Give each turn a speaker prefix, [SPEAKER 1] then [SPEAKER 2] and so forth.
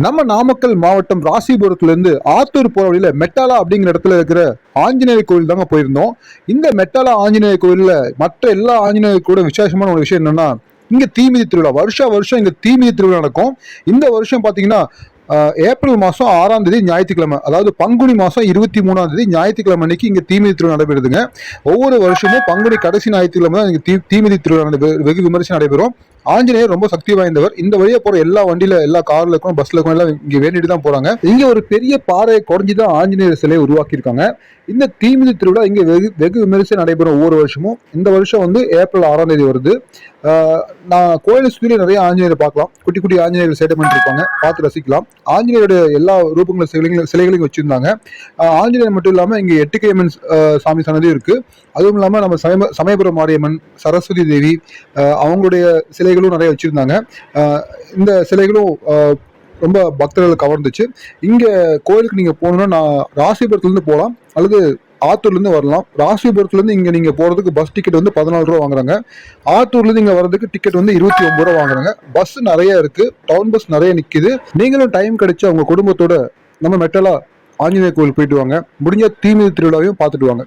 [SPEAKER 1] நம்ம நாமக்கல் மாவட்டம் ராசிபுரத்துல இருந்து ஆத்தூர் போற வழியில மெட்டாலா அப்படிங்கிற இடத்துல இருக்கிற ஆஞ்சநேயர் கோயில் தாங்க போயிருந்தோம். இந்த மெட்டாலா ஆஞ்சநேயர் கோயில்ல மற்ற எல்லா ஆஞ்சநேயர் கூட விசேஷமான ஒரு விஷயம் என்னன்னா இங்க தீமிதி திருவிழா. வருஷா வருஷம் இங்க தீமிதி திருவிழா நடக்கும். இந்த வருஷம் பாத்தீங்கன்னா ஏப்ரல் மாதம் ஆறாம் தேதி ஞாயிற்றுக்கிழமை அதாவது பங்குனி மாதம் இருபத்தி மூணாம் தேதி ஞாயிற்றுக்கிழமை அன்னைக்கு இங்கே தீமிதி திருவிழா நடைபெறுதுங்க. ஒவ்வொரு வருஷமும் பங்குனி கடைசி ஞாயிற்றுக்கிழமை தான் இங்கே தீ தீமிதி திருவிழா நடைபெறும் வெகு விமர்சனம் நடைபெறும். ஆஞ்சநேயர் ரொம்ப சக்தி வாய்ந்தவர். இந்த வழியா போற எல்லா வண்டியில எல்லா கார்ல இருக்கும் பஸ்ல இருக்கும் எல்லாம் இங்க வேண்டிட்டு தான் போறாங்க. இங்க ஒரு பெரிய பாறையை குறைஞ்சி தான் ஆஞ்சநேயர் சிலையை உருவாக்கியிருக்காங்க. இந்த தீமிதி திருவிழா இங்க வெகு வெகு விமரிசை நடைபெறும் ஒவ்வொரு வருஷமும். இந்த வருஷம் வந்து ஏப்ரல் ஆறாம் தேதி வருது. நான் கோயிலை சுற்றி நிறைய ஆஞ்சநேயர் பார்க்கலாம். குட்டி குட்டி ஆஞ்சநேயர் சேட்டை பண்ணிருப்பாங்க பார்த்து ரசிக்கலாம். ஆஞ்சநேயருடைய எல்லா ரூபங்களும் சிலைகளையும் சிலைகளையும் வச்சிருந்தாங்க. ஆஞ்சநேயர் மட்டும் இல்லாமல் இங்கே எட்டுக்கையம்மன் சாமி சன்னதியும் இருக்குது அதுவும் இல்லாமல் நம்ம சமய சமயபுரம் மாரியம்மன் சரஸ்வதி தேவி அவங்களுடைய சிலைகளும் நிறைய வச்சுருந்தாங்க. இந்த சிலைகளும் ரொம்ப பக்தர்கள் கவர்ந்துச்சு. இங்கே கோயிலுக்கு நீங்கள் போகணுன்னா நான் ராசிபுரத்துலேருந்து போகலாம். அல்லது ஆத்தூர்லேருந்து வரலாம். ராசிபுரத்துலேருந்து இங்கே நீங்கள் போகிறதுக்கு பஸ் டிக்கெட் வந்து பதினாலு ரூபா வாங்குறாங்க. ஆத்தூர்லேருந்து இங்கே வரதுக்கு வர்றதுக்கு டிக்கெட் வந்து இருபத்தி ஒன்பது ரூபா வாங்குறாங்க. பஸ் நிறைய இருக்குது டவுன் பஸ் நிறைய நிற்கிது நீங்களும் டைம் கிடைச்சி அவங்க குடும்பத்தோட நம்ம மெட்டலாக ஆஞ்சநேயர் கோயில் போயிட்டு வாங்க. முடிஞ்ச தீமிதி திருவிழாவையும் பார்த்துட்டு வாங்க.